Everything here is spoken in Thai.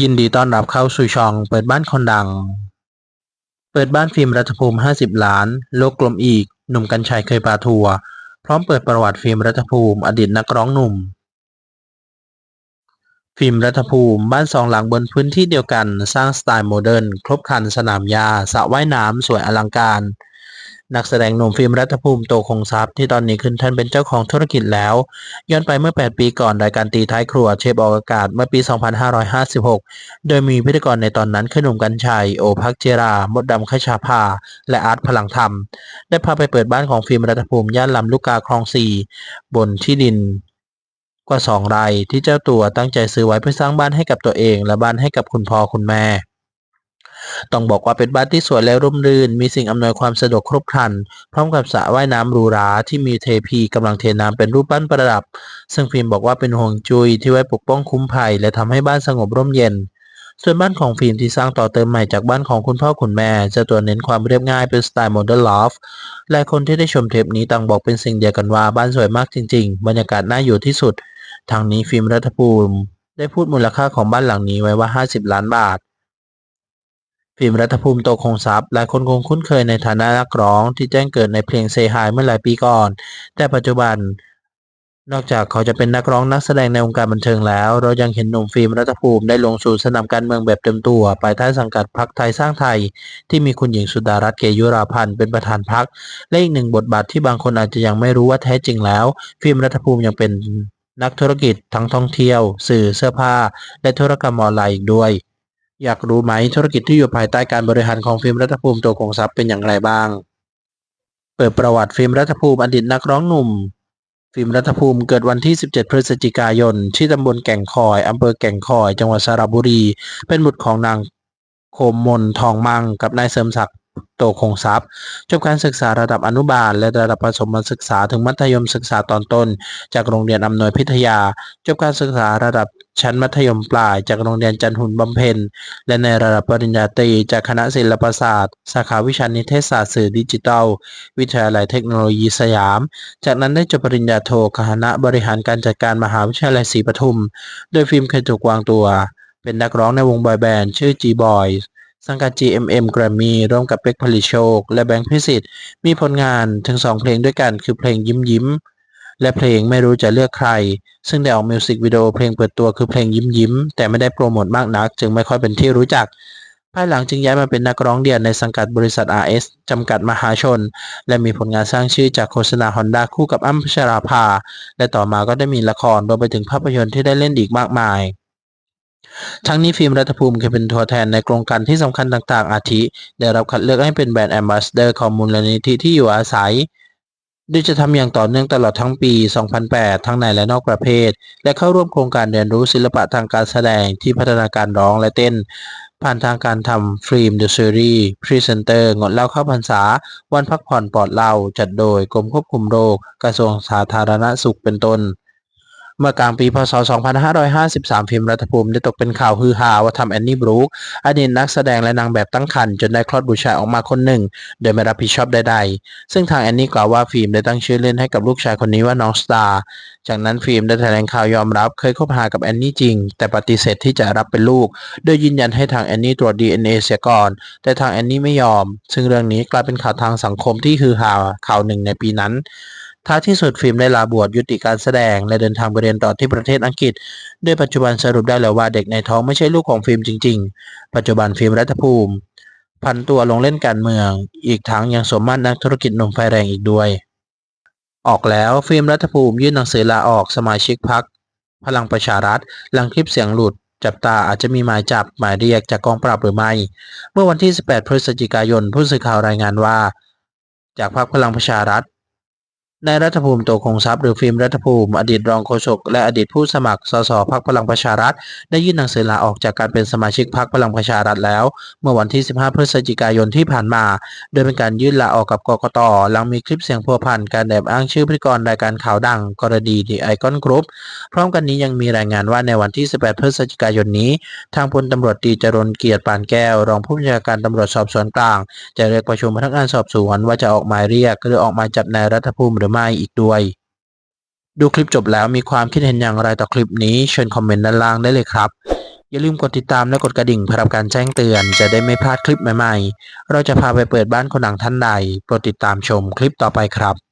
ยินดีต้อนรับเข้าสู่ช่องเปิดบ้านคนดัง เปิดบ้านฟิล์มรัฐภูมิ 50 ล้าน โลกกลมอีก หนุ่มกัญชัยเคยปาทัวร์พร้อมเปิดประวัติฟิล์มรัฐภูมิ อดีตนักร้องหนุ่ม ฟิล์มรัฐภูมิบ้านสองหลังบนพื้นที่เดียวกัน สร้างสไตล์โมเดิร์นครบครันสนามหญ้าสระว่ายน้ำสวยอลังการ นักแสดงหนุ่มฟิล์มรัฐภูมิโตคงทรัพย์ที่ตอนนี้ขึ้นท่นเป็นเจ้าของธุรกิจแล้ว ย้อนไปเมื่อ 8 ปีก่อนรายการตีท้ายครัวเชฟออกอากาศเมื่อปี 2556 โดยมีพิธีกรในตอนนั้นคือหนุ่มกัญชัย โอภักเจรา มดดำขชาภา และอาร์ตพลังธรรม ได้พาไปเปิดบ้านของฟิล์มรัฐภูมิย่านลำลูกกาคลองสี่บนที่ดินกว่าสองไร่ที่เจ้าตัวตั้งใจซื้อไว้เพื่อสร้างบ้านให้กับตัวเอง และบ้านให้กับคุณพ่อคุณแม่ ต้องบอกว่าเป็นบ้านที่สวยและร่มรื่น มีสิ่งอำนวยความสะดวกครบครัน พร้อมกับสระว่ายน้ำหรูหราที่มีเทพีกำลังเทน้ำเป็นรูปปั้นประดับ ซึ่งฟิล์มบอกว่าเป็นห่วงจุยที่ไว้ปกป้องคุ้มภัย และทำให้บ้านสงบร่มเย็น ส่วนบ้านของฟิล์มที่สร้างต่อเติมใหม่จากบ้านของคุณพ่อคุณแม่ จะตัวเน้นความเรียบง่ายเป็นสไตล์โมเดิร์นลอฟหลายคนที่ได้ชมเทปนี้ต่างบอกเป็นสิ่งเดียวกันว่าบ้านสวยมากจริง ๆ บรรยากาศน่าอยู่ที่สุดทางนี้ฟิล์มรัฐภูมิได้พูดมูลค่าของบ้านหลังนี้ไว้ว่า 50 ล้านบาท ฟิล์มรัฐภูมิโตคงทรัพย์หลายคนคงคุ้นเคยในฐานะนักร้องที่แจ้งเกิดในเพลงเซฮายเมื่อหลายปีก่อน แต่ปัจจุบัน นอกจากเขาจะเป็นนักร้องนักแสดงในวงการบันเทิงแล้ว เรายังเห็นหนุ่มฟิล์มรัฐภูมิได้ลงสู่สนามการเมืองแบบเต็มตัวภายใต้สังกัดพรรคไทยสร้างไทย ที่มีคุณหญิงสุดารัตน์เกยุราพันธ์เป็นประธานพรรคและอีกหนึ่งบทบาทที่บางคนอาจจะยังไม่รู้ว่าแท้จริงแล้ว ฟิล์มรัฐภูมิยังเป็นนักธุรกิจทั้งท่องเที่ยว สื่อเสื้อผ้า และธุรกรรมออนไลน์อีกด้วย อยากรู้ไหมธุรกิจที่อยู่ภายใต้การบริหารของฟิล์มรัฐภูมิตัวคงทรัพย์เป็นอย่างไรบ้าง เปิดประวัติฟิล์มรัฐภูมิอดีตนักร้องหนุ่ม ฟิล์มรัฐภูมิเกิดวันที่ 17 พฤศจิกายน ที่ตำบลแก่งคอยอำเภอแก่งคอย จังหวัดสระบุรี เป็นบุตรของนางโคมมนทองมังกับนายเสริมศักดิ์ โตคงทรัพย์ จบการศึกษาระดับอนุบาล และระดับประถมศึกษาถึงมัธยมศึกษาตอนต้น จากโรงเรียนอำนวยพิทยา จบการศึกษาระดับชั้นมัธยมปลาย จากโรงเรียนจันทหุ่นบำเพ็ญ และในระดับปริญญาตรีจากคณะศิลปศาสตร์ สาขาวิชานิเทศศาสตร์สื่อดิจิทัล วิทยาลัยเทคโนโลยีสยาม จากนั้นได้จบปริญญาโทคณะบริหารการจัดการมหาวิทยาลัยศรีปทุม โดยฟิล์มเคยถูกวางตัว เป็นนักร้องในวงบอยแบนด์ชื่อ G-Boys สังกัด GMM Grammy ร่วมกับเป็กผลิโชค และแบงค์พิสิทธิ์มีผลงานถึง 2 เพลงด้วยกันคือเพลงยิ้มยิ้ม และเพลงไม่รู้จะเลือกใคร ซึ่งได้ออกมิวสิกวิดีโอเพลงเปิดตัวคือเพลงยิ้มยิ้ม แต่ไม่ได้โปรโมทมากนัก จึงไม่ค่อยเป็นที่รู้จัก ภายหลังจึงย้ายมาเป็นนักร้องเดี่ยวในสังกัดบริษัท RS จำกัดมหาชน และมีผลงานสร้างชื่อจากโฆษณา Honda คู่กับอ้ำพัชราภา และต่อมาก็ได้มีละครรวมไปถึงภาพยนตร์ที่ได้เล่นอีกมากมาย ทั้งนี้ฟิล์มรัฐภูมิเคยเป็นตัวแทนในโครงการที่สำคัญต่างๆ อาทิ ได้รับคัดเลือกให้เป็นแบรนด์แอมบาสเดอร์ของมูลนิธิที่อยู่อาศัยโดยจะทำอย่างต่อเนื่องตลอดทั้งปี 2008 ทั้งในและนอกประเภท และเข้าร่วมโครงการเรียนรู้ศิลปะทางการแสดงที่พัฒนาการร้องและเต้น ผ่านทางการทำฟิล์มเดอะซีรีส์พรีเซนเตอร์งดเหล้าเข้าพรรษา วันพักผ่อนปลอดเหล้าจัดโดยกรมควบคุมโรค กระทรวงสาธารณสุขเป็นต้น เมื่อกลางปีพศ 2553ฟิล์มรัฐภูมิได้ตกเป็นข่าวฮือฮาว่าทำแอนนี่บรูคอดีตนักแสดงและนางแบบตั้งครรภ์จนได้คลอดบุตรชายออกมาคนหนึ่ง โดยไม่รับผิดชอบใดๆ ซึ่งทางแอนนี่กล่าวว่าฟิล์มได้ตั้งชื่อเล่นให้กับลูกชายคนนี้ว่าน้องสตาร์จากนั้นฟิล์มได้แถลงข่าวยอมรับเคยคบหากับแอนนี่จริง แต่ปฏิเสธที่จะรับเป็นลูก โดยยืนยันให้ทางแอนนี่ตรวจ DNA เสียก่อน แต่ทางแอนนี่ไม่ยอม ซึ่งเรื่องนี้กลายเป็นข่าวทางสังคมที่ฮือฮาข่าวหนึ่งในปีนั้น ท้ายที่สุดฟิล์มได้ลาบวชยุติการแสดง และเดินทางไปเรียนต่อที่ประเทศอังกฤษ โดยปัจจุบันสรุปได้แล้วว่าเด็กในท้องไม่ใช่ลูกของฟิล์มจริง ๆ ปัจจุบันฟิล์มรัฐภูมิ พันตัวลงเล่นการเมือง อีกทั้งยังสมมาตรนักธุรกิจหนุ่มไฟแรงอีกด้วย ออกแล้วฟิล์มรัฐภูมิยื่นหนังสือลาออกสมาชิกพรรคพลังประชารัฐหลังคลิปเสียงหลุดจับตาอาจจะมีหมายจับหมายเรียกจากกองปราบหรือไม่ เมื่อวันที่ 18 พฤศจิกายน ผู้สื่อข่าวรายงานว่า จากพรรคพลังประชารัฐ นายรัฐภูมิโตคงทรัพย์หรือฟิล์มรัฐภูมิ อดีตรองโฆษกและอดีตผู้สมัครสสพรรคพลังประชารัฐ ได้ยื่นหนังสือลาออกจากการเป็นสมาชิกพรรคพลังประชารัฐแล้ว เมื่อวันที่ 15 พฤศจิกายนที่ผ่านมา โดยเป็นการยื่นลาออกกับกกตหลังมีคลิปเสียงพัวพันการแอบอ้างชื่อพิธีกรรายการข่าวดัง กรณีดีไอคอนกรุ๊ปพร้อมกันนี้ยังมีรายงานว่าในวันที่ 18 พฤศจิกายนนี้ ทางพลตำรวจตรีจรนเกียรติปานแก้ว รองผู้บัญชาการตำรวจสอบสวนกลาง จะเรียกประชุมพนักงานสอบสวนว่าจะออกหมายเรียกหรือออกหมายจับนายรัฐภูมิหรือไม่อีกด้วย ดูคลิปจบแล้วมีความคิดเห็นอย่างไรต่อคลิปนี้เชิญคอมเมนต์ด้านล่างได้เลยครับ อย่าลืมกดติดตามและกดกระดิ่งเพื่อรับการแจ้งเตือนจะได้ไม่พลาดคลิปใหม่ๆ เราจะพาไปเปิดบ้านคนดังท่านใดโปรดติดตามชมคลิปต่อไปครับ